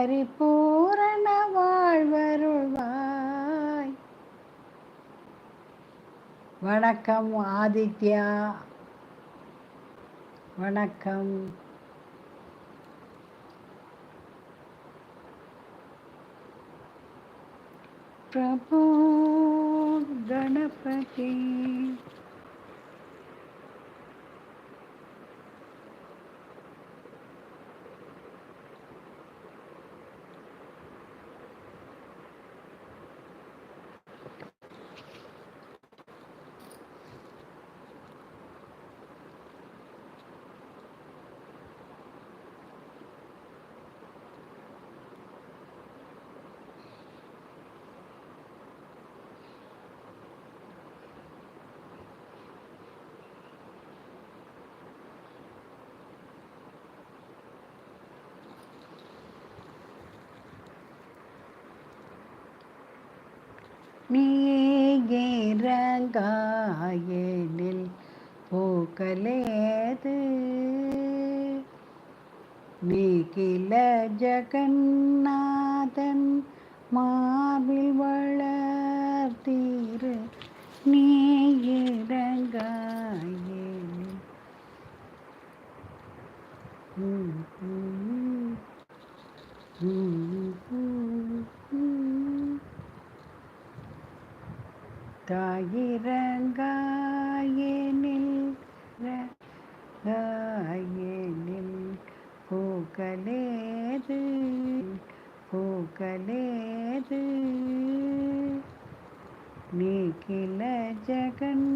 பரிபூரண வாழ்வருள்வாய். வணக்கம் ஆதித்யா. வணக்கம். பிரபு கணபதி. நீரங்காயனில் பூக்கலேது. நீகில ஜகநாதன் மாவில் வளர்த்தீரு. நீரங்காயனில் ம் ம். தாயிரங்காயனில் காயனில் பூக்கலேது பூக்கலேது நீக்கில ஜகன்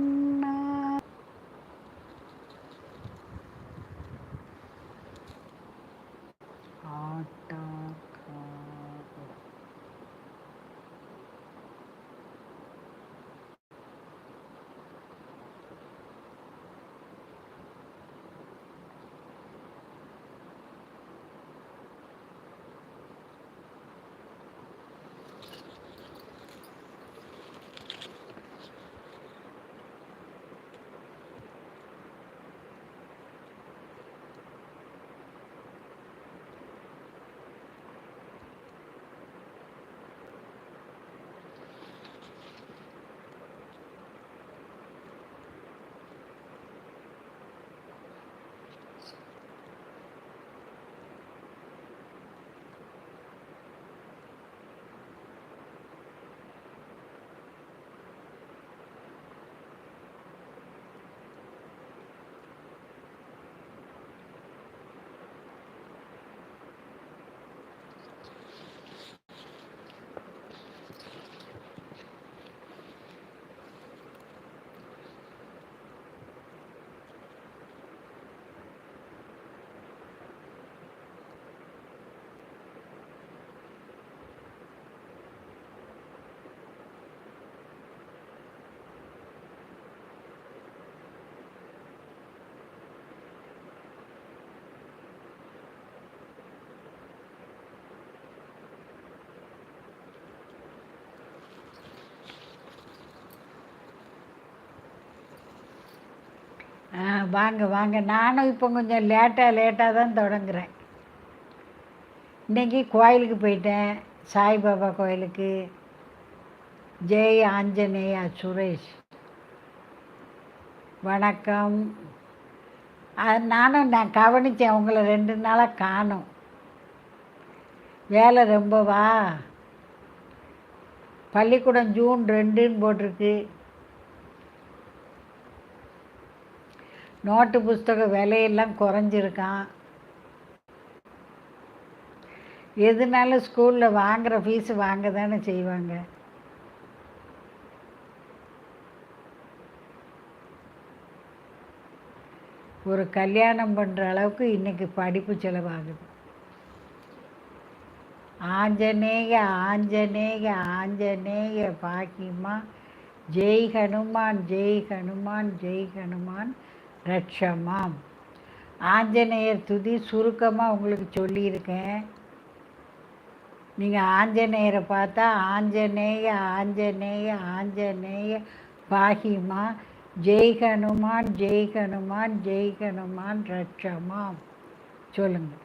வாங்க வாங்க. நானும் இப்போ கொஞ்சம் லேட்டாக லேட்டாக தான் தொடங்குறேன். இன்றைக்கி கோயிலுக்கு போயிட்டேன். சாய்பாபா கோயிலுக்கு. ஜெய் ஆஞ்சநேயா சுரேஷ். வணக்கம். அது நானும் நான் கவனித்தேன் உங்களை ரெண்டு நாளாக காணும். வேலை ரொம்பவா? பள்ளிக்கூடம் ஜூன் ரெண்டுன்னு போட்டிருக்கு. நோட்டு புஸ்தக விலையெல்லாம் குறைஞ்சிருக்கான். எதுனாலும் ஸ்கூலில் வாங்குகிற ஃபீஸ் வாங்க தானே செய்வாங்க? ஒரு கல்யாணம் பண்ணுற அளவுக்கு இன்றைக்கி படிப்பு செலவாகுது. ஆஞ்சநேய ஆஞ்சநேய ஆஞ்சநேய பாக்கியமா ஜெய் ஹனுமான் ஜெய் ஹனுமான் ஜெய் ஹனுமான் ரட்சமாம் ஆஞ்சநேயர் துதி சுருக்கமாக உங்களுக்கு சொல்லியிருக்கேன். நீங்கள் ஆஞ்சநேயரை பார்த்தா ஆஞ்சநேய ஆஞ்சநேய ஆஞ்சநேய பாகிமா ஜெய் ஹனுமான் ஜெய் ஹனுமான் ஜெய் ஹனுமான் ரட்சமாம். சொல்லுங்கள்